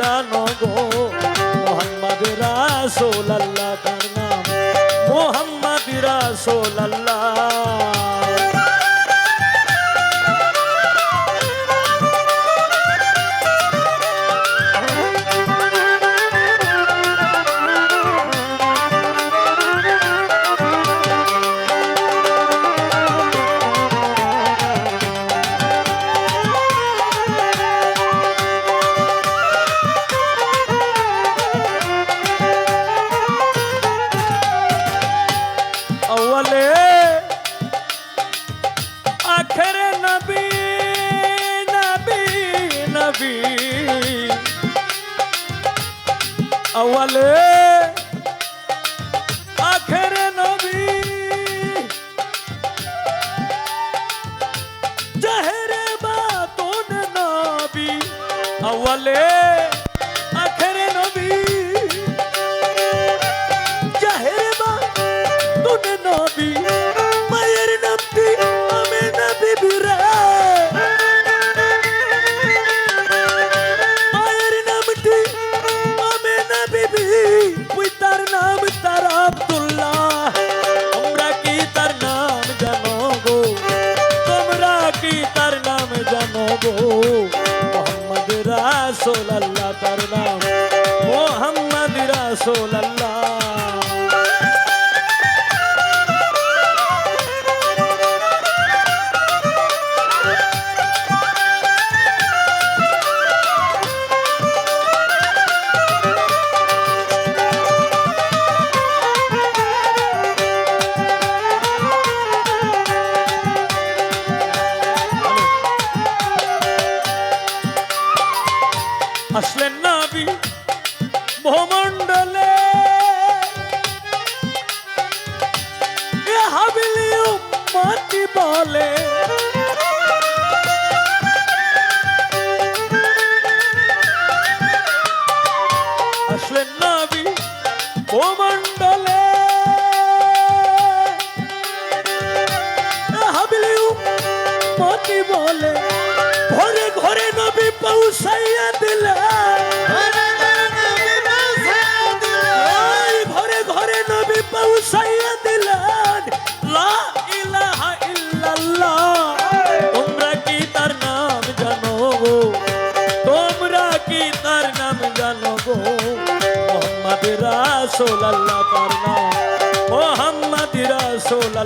জানো গো? মোহাম্মদ রাসোল আল্লাহ তার নাম। মোহাম্মদ রাসোল আল্লাহ Yeah. রাসূল আল্লাহ তার নাম মোহাম্মদ রাসূল আল্লাহ আসলেন নাবি ভূমণ্ডলে এ হাবিলি উম্মতি বলে আসলেন নাবি ভূমণ্ডলে পৌঁছাইয়া দিলেন লা ইলাহা ইল্লাল্লাহ। তোমরা কি তার নাম জানো গো? তোমরা কি তার নাম জানো গো? মোহাম্মদ রাসূল তার নাম, মোহাম্মদ রাসূল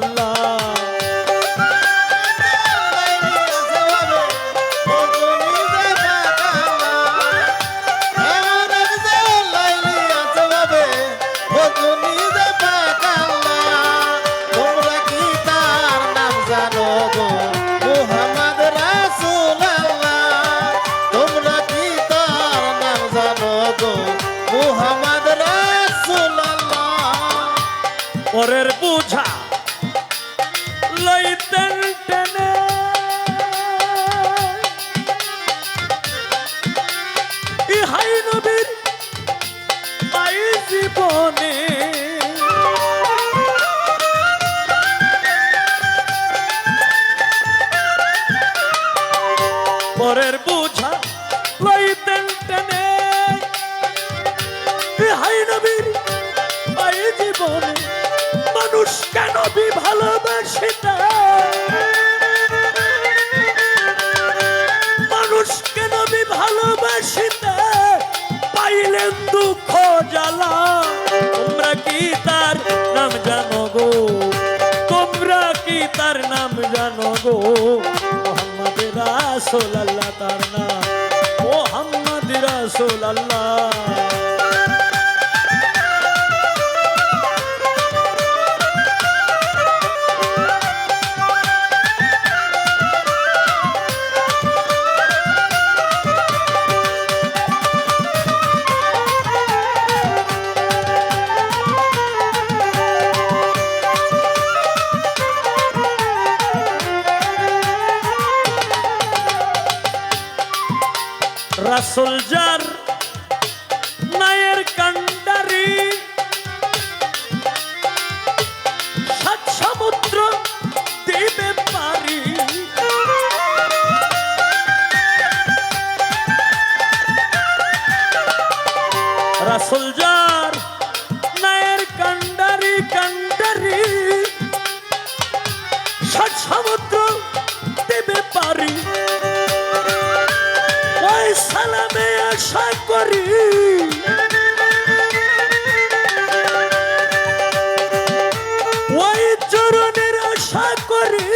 পরের বুঝা লইতেন টেনে ইহাই নবীর পাই জীবনে মানুষ কেন বি ভালোবাসে না? মানুষ কেন বি ভালোবাসে না? পাইলেন দুঃখ জ্বালা। তোমরা কি তার নাম জানো গো? তোমরা কি তার নাম জানো গো? মোহাম্মদ রাসূল রাসূল রাসুল যার নায়ের কান্ডারি সমুদ্র দিবে পারি। রাসুল যার কান্ডারি কান্ডারি সমুদ্র আশা করি। ওই চরণের আশা করি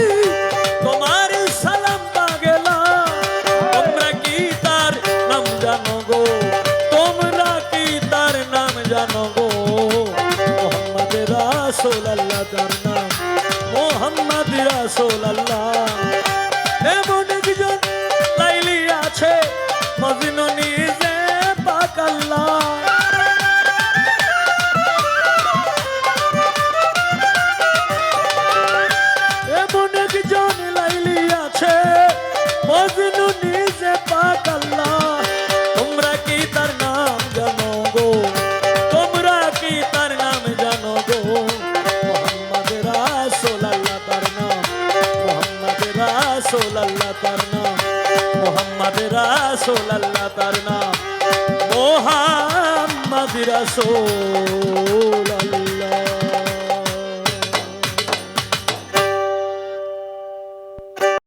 তোমার সালাম পাগেলাম তোমরা কি তার নাম জানো গো? তোমরা কি তার নাম জানো গো? মোহাম্মদ রাসূল আল্লাহ তার নাম। মোহাম্মদ রাসূল আল্লাহ এমন মোহাম্মদ রাসূল আল্লাহ তার নাম। মোহাম্মদ